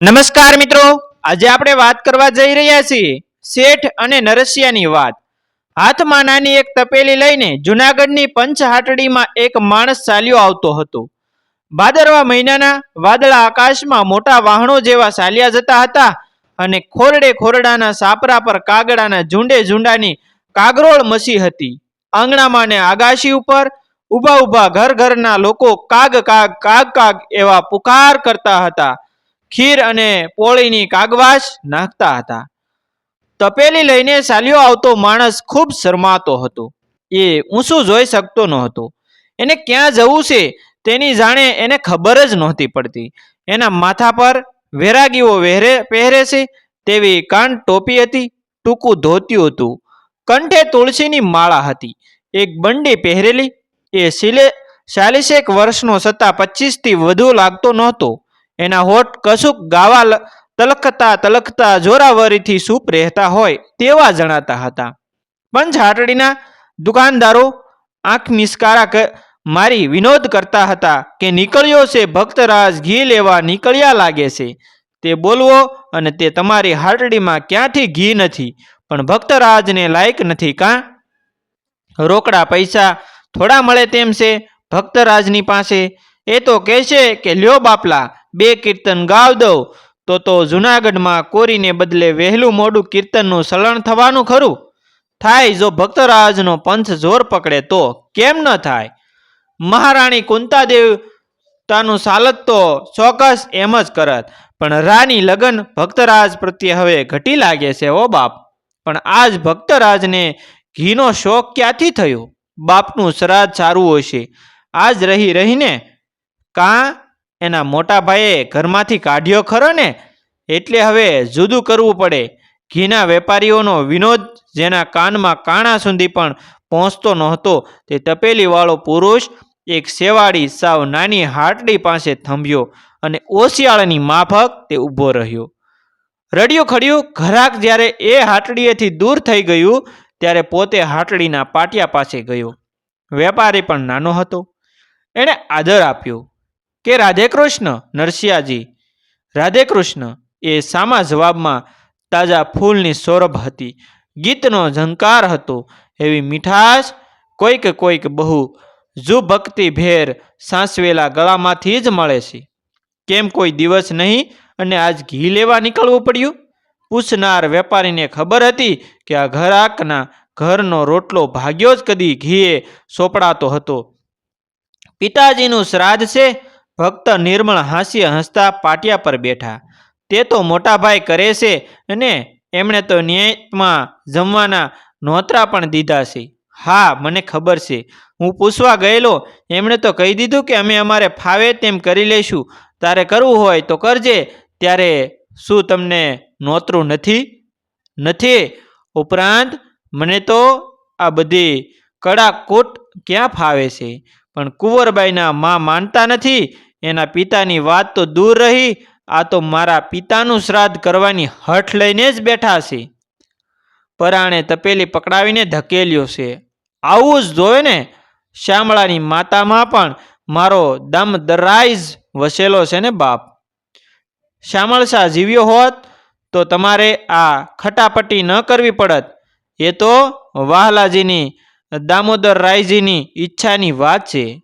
નમસ્કાર મિત્રો. આજે આપણે વાત કરવા જઈ રહ્યા છીએ શેઠ અને નરસિયાની વાત. હાથમાં નાની એક તપેલી લઈને જુનાગઢની પંચહાટડીમાં એક માણસ ચાલ્યો આવતો હતો. ભાદરવા મહિનાના વાદળા આકાશમાં મોટા વાહણો જેવા ચાલ્યા જતા હતા અને ખોરડે ખોરડાના સાપરા પર કાગડાના ઝુંડે ઝુંડાની કાગરોળ મસી હતી. આંગણામાં ને આગાશી ઉપર ઊભા ઊભા ઘર ઘરના લોકો કાગ કાગ કાગ કાગ એવા પુકાર કરતા હતા. ખીર અને પોળીની કાગવાશ નાખતા હતા. તપેલી લઈને સાલ્યો આવતો માણસ ખૂબ શરમાતો હતો. એ ઊંચું જોઈ શકતો ન હતો એને ક્યાં જવું છે તેની જાણે એને ખબર જ નહોતી પડતી. એના માથા પર વેરાગીઓ વહેરે, પહેરે છે તેવી કાન ટોપી હતી, ટૂંકું ધોત્યું હતું. કંઠે તુલસીની માળા હતી. એક બંડી પહેરેલી. એ સિલે ચાલીસેક વર્ષનો છતાં પચીસથી વધુ લાગતો નહોતો. એના હોઠ કશુંક ગાવા તલખતા તલકતા જોરાવરીથી સૂપ રહેતા હોય તેવા જણાતા હતા. પણ ઝાટડીના દુકાનદારો આંખ મિસકારા મારી વિનોદ કરતા હતા કે નીકળ્યો છે ભક્તરાજ, ઘી લેવા નીકળ્યા લાગે છે. તે બોલવો અને તે તમારી હાટડીમાં ક્યાંથી ઘી નથી, પણ ભક્તરાજને લાયક નથી કાં? રોકડા પૈસા થોડા મળે તેમ છે, ભક્તરાજની પાસે? એ તો કહેશે કે લ્યો બાપલા બે કીર્તન ગાવ દઉં, તો તો જુનાગઢમાં કોરીને બદલે વહેલું મોડું કીર્તનનું સલણ થવાનું ખરું? થાય જો ભક્તરાજનો પંથ જોર પકડે તો કેમ ન થાય? મહારાણી કુંતાદેવ તાનું સાલત તો ચોક્કસ એમ જ કરત, પણ રાની લગન ભક્તરાજ પ્રત્યે હવે ઘટી લાગે છે ઓ બાપ. પણ આજ ભક્તરાજને ઘીનો શોખ ક્યાંથી થયો? બાપનું શ્રાદ્ધ સારું હશે. આજ રહી રહીને કાં એના મોટા ભાઈએ ઘરમાંથી કાઢ્યો ખરો ને? એટલે હવે જુદું કરવું પડે. ઘીના વેપારીઓનો વિનોદ, જેના કાનમાં કાણા સુધી પણ પહોંચતો નહોતો, તે તપેલીવાળો પુરુષ, એક સેવાળી સાવ નાની હાટડી પાસે થંભ્યો અને ઓશિયાળાની માફક તે ઊભો રહ્યો. રડ્યું ખડ્યું ઘરાક જ્યારે એ હાટડીએથી દૂર થઈ ગયું, ત્યારે પોતે હાટડીના પાટિયા પાસે ગયો. વેપારી પણ નાનો હતો. એણે આદર આપ્યો. કે રાધે કૃષ્ણ નરસિયાજી રાધે કૃષ્ણ એ સામા જવાબમાં તાજા ફૂલની સૌરભ હતી. ગીતનો ઝંકાર હતો. એવી મીઠાશ, કોઈક કોઈક બહુ જુભક્તિ ભેર સાંસવેલા ગળામાંથી જ મળે છે. કેમ કોઈ દિવસ નહીં અને આજ ઘી લેવા નીકળવું પડ્યું? પૂછનાર વેપારીને ખબર હતી કે આ ઘરાકના ઘરનો રોટલો ભાગ્યો જ કદી ઘીએ સોપડાતો હતો. પિતાજીનું શ્રાદ્ધ છે ભક્ત નિર્મળ હાસ્ય હસતા પાટિયા પર બેઠા. તે તો મોટા ભાઈ કરે છે અને એમણે તો ન્યાયમાં જમવાના નોતરા પણ દીધા છે. હા, મને ખબર છે. હું પૂછવા ગયેલો, એમણે તો કહી દીધું કે અમે અમારે ફાવે તેમ કરી લઈશું. તારે કરવું હોય તો કરજે, ત્યારે શું તમને નોતરું નથી? નથી. ઉપરાંત, મને તો આ બધી કડાકૂટ ક્યાં ફાવે છે? પણ કુંવરબાઈના મા માનતા નથી. એના પિતાની વાત તો દૂર રહી, આ તો મારા પિતાનું શ્રાદ્ધ કરવાની હઠ લઈને જ બેઠા છે. પરાણે તપેલી પકડાવીને ધકેલ્યો છે. આવું જ જોવે ને શ્યામળાની માતામાં પણ મારો દમ દરાઈજ વસેલો છે ને બાપ. શ્યામળશા જીવ્યો હોત તો તમારે આ ખટાપટ્ટી ન કરવી પડત. એ તો વાહલાજીની, દામોદર રાયજીની ઈચ્છાની વાત છે.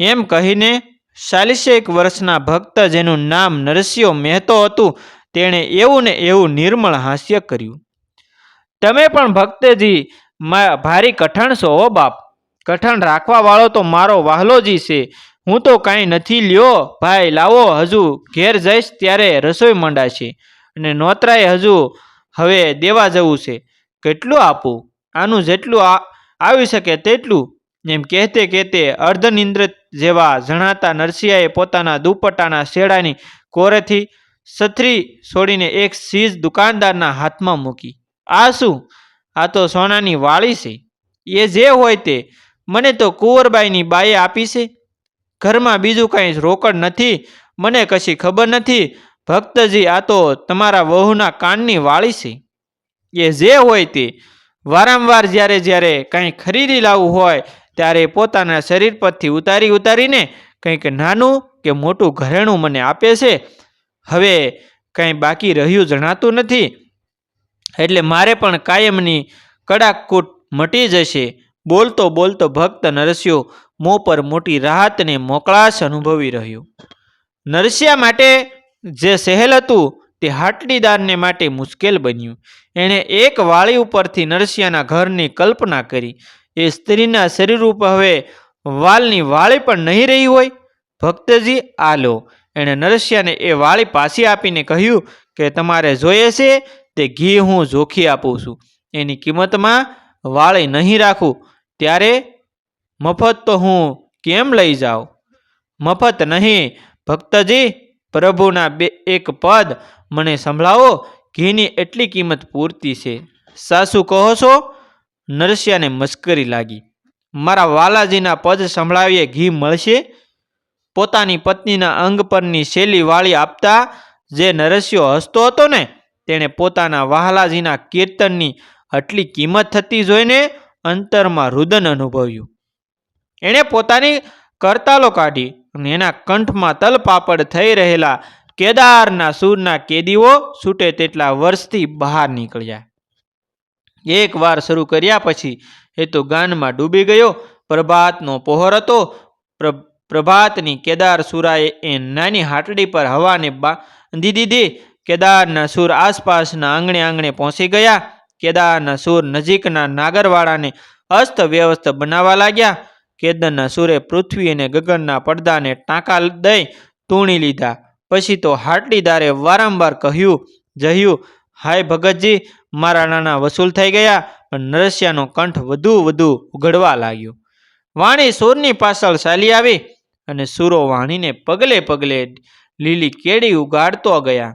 એમ કહીને ચાલીસેક વર્ષના ભક્ત જેનું નામ નરસિંહ મહેતો હતું, તેણે એવું ને એવું નિર્મળ હાસ્ય કર્યું. તમે પણ ભક્તજી ભારી કઠણ છો હો બાપ. કઠણ રાખવાવાળો તો મારો વાહલોજી છે. હું તો કાંઈ નથી લ્યો. ભાઈ, લાવો, હજુ ઘેર જઈશ ત્યારે રસોઈ મંડાશે. અને નોતરાએ હજુ હવે દેવા જવું છે. કેટલું આપું? આનું જેટલું આવી શકે તેટલું. એમ કહેતે કહેતે અર્ધનિંદ્ર જેવા જણાતા નરસિંહાએ પોતાના દુપટ્ટાના શેડાની કોરેથી સથરી છોડીને એક સીઝ દુકાનદારના હાથમાં મૂકી. આ શું? આ તો સોનાની વાળી છે. એ જે હોય તે. મને તો કુંવરબાઈની બાએ આપી છે. ઘરમાં બીજું કાંઈ રોકડ નથી. મને કશી ખબર નથી. ભક્તજી, આ તો તમારા વહુના કાનની વાળી છે. એ જે હોય તે. વારંવાર જ્યારે જ્યારે કાંઈ ખરીદી લાવવું હોય ત્યારે પોતાના શરીર પરથી ઉતારી ઉતારીને કંઈક નાનું કે મોટું ઘરેણું મને આપે છે. હવે કંઈ બાકી રહ્યું જણાતું નથી. એટલે મારે પણ કાયમની કડાકૂટ મટી જશે. બોલતો બોલતો ભક્ત નરસ્યો મોં પર મોટી રાહતને મોકળાશ અનુભવી રહ્યો. નરસિયા માટે જે સહેલ હતું તે હાટડીદારને માટે મુશ્કેલ બન્યું. એણે એક વાળી ઉપરથી નરસિયાના ઘરની કલ્પના કરી. એ સ્ત્રીના શરીર ઉપર હવે વાલની વાળી પણ નહીં રહી હોય? ભક્તજી, આ લો. એણે નરસિયાને એ વાળી પાછી આપીને કહ્યું કે તમારે જોઈએ છે તે ઘી હું જોખી આપું છું. એની કિંમતમાં વાળી નહીં રાખું. ત્યારે મફત તો હું કેમ લઈ જાઉં? મફત નહીં. ભક્તજી, પ્રભુના બે, એક પદ મને સંભળાવો. ઘીની એટલી કિંમત પૂરતી છે. સાસુ કહો છો? નરસિયાને મસ્કરી લાગી. મારા વાલાજીના પદ સંભળાવીએ ઘી મળશે? પોતાની પત્નીના અંગ પરની શેલી વાળી આપતા જે નરસિંહ હસતો હતો ને, તેણે પોતાના વાલાજીના કીર્તનની આટલી કિંમત થતી જોઈને અંતરમાં રુદન અનુભવ્યું. એણે પોતાની કરતાલો કાઢી અને એના કંઠમાં તલપાપડ થઈ રહેલા કેદારના સૂરના કેદીઓ છૂટે તેટલા વર્ષથી બહાર નીકળ્યા. એક વાર શરૂ કર્યા પછી એ તો ગાનમાં ડૂબી ગયો. પ્રભાતનો પહોર હતો. પ્ર- પ્રભાતની કેદાર સુરાએ એ નાની હાટડી પર હવાને બાંધી દીધી કેદારના સુર આસપાસના આંગણે આંગણે પહોંચી ગયા. કેદારના સુર નજીકના નાગરવાળાને અસ્ત વ્યવસ્થ બનાવવા લાગ્યા. કેદરના સુરે પૃથ્વી અને ગગનના પડદાને ટાંકા દઈ તૂણી લીધા. પછી તો હાટડીદારે વારંવાર કહ્યું, જહ્યું હાય ભગતજી, મારા નાના વસૂલ થઈ ગયા, પણ નરસિયાનો કંઠ વધુ વધુ ઉઘડવા લાગ્યો. વાણી સૂરની પાછળ ચાલી આવી અને સૂરો વાણીને પગલે પગલે લીલી કેડી ઉગાડતો ગયા.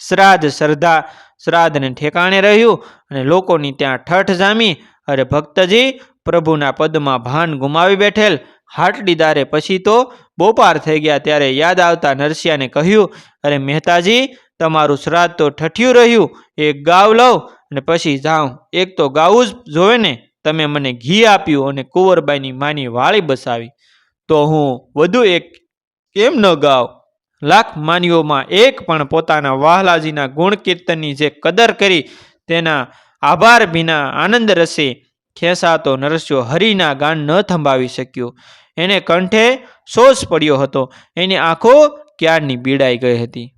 શ્રાદ્ધ શ્રદ્ધા, શ્રાદ્ધને ઠેકાણે રહ્યું અને લોકોની ત્યાં ઠઠ જામી. અરે ભક્તજી, પ્રભુના પદમાં ભાન ગુમાવી બેઠેલ હાટડીદારે પછી તો બોપાર થઈ ગયા ત્યારે યાદ આવતા નરસિયાને કહ્યું, અરે મહેતાજી તમારું શ્રાદ્ધ તો ઠઠિયું રહ્યું, એક ગાવ લઉં અને પછી જાઉં. એક તો ગાવું જ જોવે ને, તમે મને ઘી આપ્યું અને કુંવરબાઈની માની વાળી બસાવી. તો હું વધુ એક કેમ ન ગાવ લાખ માનીઓમાં એક પણ પોતાના વાહલાજીના ગુણ કીર્તનની જે કદર કરી, તેના આભાર વિના આનંદ રસે ખેસાતો નરસ્યો હરિના ગાન ન થંભાવી શક્યો. એને કંઠે શોષ પડ્યો હતો, એની આંખો ક્યારની બીડાઈ ગઈ હતી?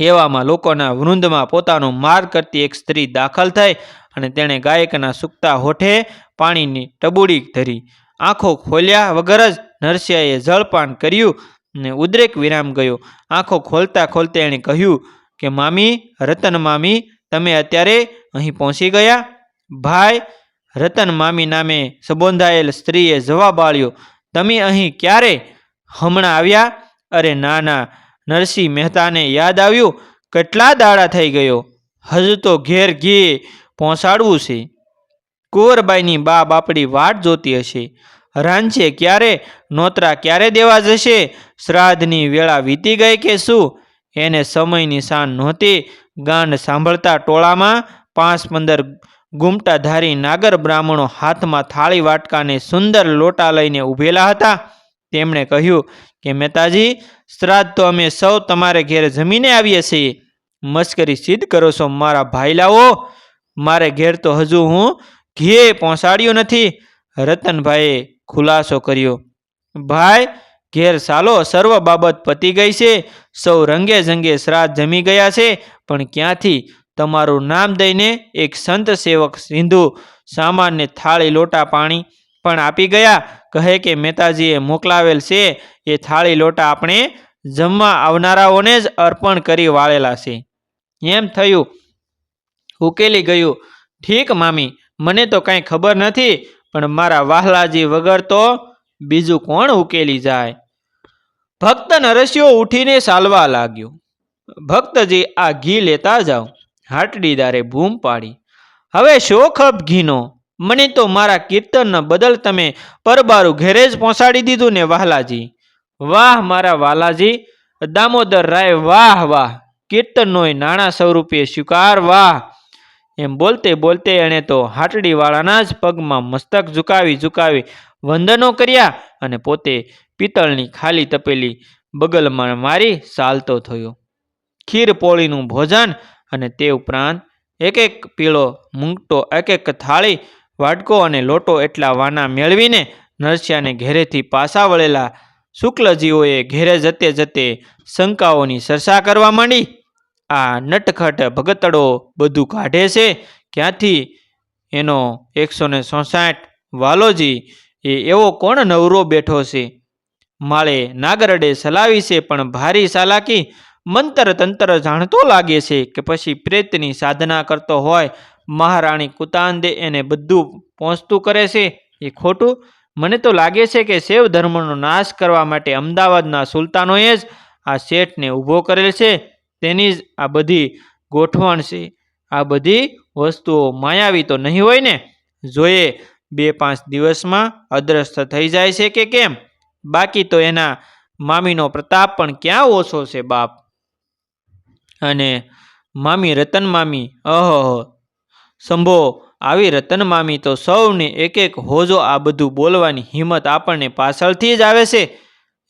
એવામાં લોકોના વૃંદમાં પોતાનો માર કરતી એક સ્ત્રી દાખલ થઈ અને તેણે ગાયકના સૂકતા હોઠે પાણીની ટબુડી ધરી. આંખો ખોલ્યા વગર જ નરસિયાએ જળપાન કર્યું ને ઉદ્રેક વિરામ ગયો. આંખો ખોલતા ખોલતા એણે કહ્યું કે, મામી, રતન મામી, તમે અત્યારે અહીં પહોંચી ગયા? ભાઈ, રતન મામી નામે સંબોધાયેલ સ્ત્રીએ જવાબ આળ્યો તમે અહીં ક્યારે હમણાં આવ્યા? અરે, ના ના નરસિંહ મહેતાને યાદ આવ્યું, કેટલા દાડા થઈ ગયો. હજુ તો ઘેર ઘી પહોંચાડવું છે. કુંવરબાઈની બા બાપડી વાટ જોતી હશે. રાંચે ક્યારે, નોતરા ક્યારે દેવા જશે? શ્રાદ્ધની વેળા વીતી ગઈ કે શું? એને સમયની શાન નહોતી. ગાંડ સાંભળતા ટોળામાં પાંચ પંદર ગુમટાધારી નાગર બ્રાહ્મણો હાથમાં થાળી વાટકાને સુંદર લોટા લઈને ઊભેલા હતા. તેમણે કહ્યું કે મહેતાજી, શ્રાદ્ધ તો અમે સૌ તમારે ઘેર જમીને આવીએ છીએ. મસ્કરી સિદ્ધ કરો છો મારા ભાઈલાઓ મારે ઘેર તો હજુ હું ઘીએ પહોંચાડ્યો નથી. રતનભાઈએ ખુલાસો કર્યો. ભાઈ, ઘેર સાલો સર્વ બાબત પતી ગઈ છે. સૌ રંગે જંગે શ્રાદ્ધ જમી ગયા છે. પણ ક્યાંથી? તમારું નામ દઈને એક સંત સેવક સિંધુ સામાન્ય થાળી લોટા પાણી પણ આપી ગયા. કહે કે, મહેતાજીએ મોકલાવેલ છે. એ થાળી લોટા આપણે જમવા આવનારાઓને જ અર્પણ કરી વાળેલા છે. એમ થયું. ઉકેલી ગયું. ઠીક મામી, મને તો કાંઈ ખબર નથી, પણ મારા વાહલાજી વગર તો બીજું કોણ ઉકેલી જાય? ભક્ત નરસિયો ઉઠીને ચાલવા લાગ્યો. ભક્તજી, આ ઘી લેતા જાઓ. હાટડીદારે બૂમ પાડી. હવે શો ખપ ઘીનો. મને તો મારા કીર્તન બદલ તમે પરબારું ઘેરે જ પહોંચાડી દીધું ને વાહલાજી. વાહ મારા વાલાજી દામોદર રાય, વાહ વાહ. કીર્તનનોય નાણાં સ્વરૂપે સ્વીકાર, વાહ. એમ બોલતે બોલતે એણે તો હાટડીવાળાના જ પગમાં મસ્તક ઝુકાવી ઝુકાવી વંદનો કર્યા અને પોતે પિત્તળની ખાલી તપેલી બગલમાં મારી ચાલતો થયો. ખીર પોળીનું ભોજન અને તે ઉપરાંત એક એક પીળો મૂંગટો એક એક થાળી વાટકો અને લોટો એટલા વાના મેળવીને નરસિંહાને ઘેરેથી પાછા વળેલા શુક્લજીઓએ ઘેરે જતે જતે શંકાઓની ચર્ચા કરવા માંડી. આ નટખટ ભગતડો બધું કાઢે છે. ક્યાંથી? એનો એકસો ને સોસાઠ વાલોજી એ એવો કોણ નવરો બેઠો છે? માળે નાગરડે સલાવી છે પણ ભારી સાલાકી. મંતર તંત્ર જાણતો લાગે છે કે પછી પ્રેતની સાધના કરતો હોય મહારાણી કુતાંદે એને બધું પહોંચતું કરે છે. એ ખોટું? મને તો લાગે છે કે શૈવ ધર્મનો નાશ કરવા માટે અમદાવાદના સુલતાનોએ જ આ શેઠને ઊભો કરેલ છે. તેની જ આ બધી ગોઠવણ છે. આ બધી વસ્તુઓ માયાવી તો નહીં હોય ને? જોઈએ બે પાંચ દિવસમાં અદ્રશ્ય થઈ જાય છે કે કેમ? બાકી તો એના મામીનો પ્રતાપ પણ ક્યાં ઓછો છે બાપ? અને મામી રતન મામી અહહ સંભો, આવી રતન મામી તો સૌને એક એક હોજો આ બધું બોલવાની હિંમત આપણને પાછળથી જ આવે છે.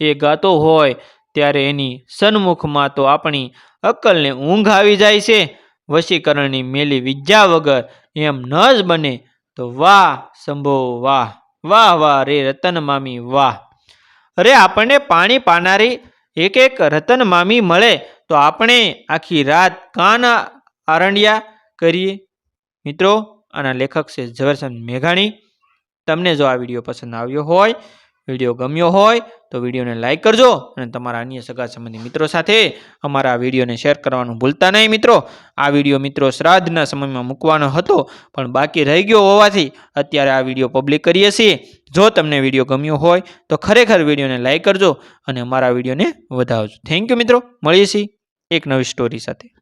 એ ગાતો હોય ત્યારે એની સન્મુખમાં તો આપણી અક્કલને ઊંઘ આવી જાય છે. વશીકરણની મેલી વિદ્યા વગર એમ ન જ બને તો વાહ શંભો વાહ વાહ વાહ, રે રતન મામી, વાહ. અરે આપણને પાણી પાનારી એક એક રતન મામી મળે તો આપણે આખી રાત કાન આરંડિયા કરીએ? મિત્રો, આના લેખક છે ઝવેરચંદ મેઘાણી. તમને જો આ વીડિયો પસંદ આવ્યો હોય, વીડિયો ગમ્યો હોય, તો વિડીયોને લાઇક કરજો અને તમારા અન્ય સગા સંબંધી મિત્રો સાથે અમારા આ વિડીયોને શેર કરવાનું ભૂલતા નહીં મિત્રો. આ વીડિયો મિત્રો શ્રાદ્ધના સમયમાં મૂકવાનો હતો, પણ બાકી રહી ગયો હોવાથી અત્યારે આ વીડિયો પબ્લિક કરીએ છીએ. જો તમને વીડિયો ગમ્યો હોય, તો ખરેખર વિડીયોને લાઇક કરજો અને અમારા વિડીયોને વધાવજો થેન્ક યુ મિત્રો. મળીએ છીએ એક નવી સ્ટોરી સાથે.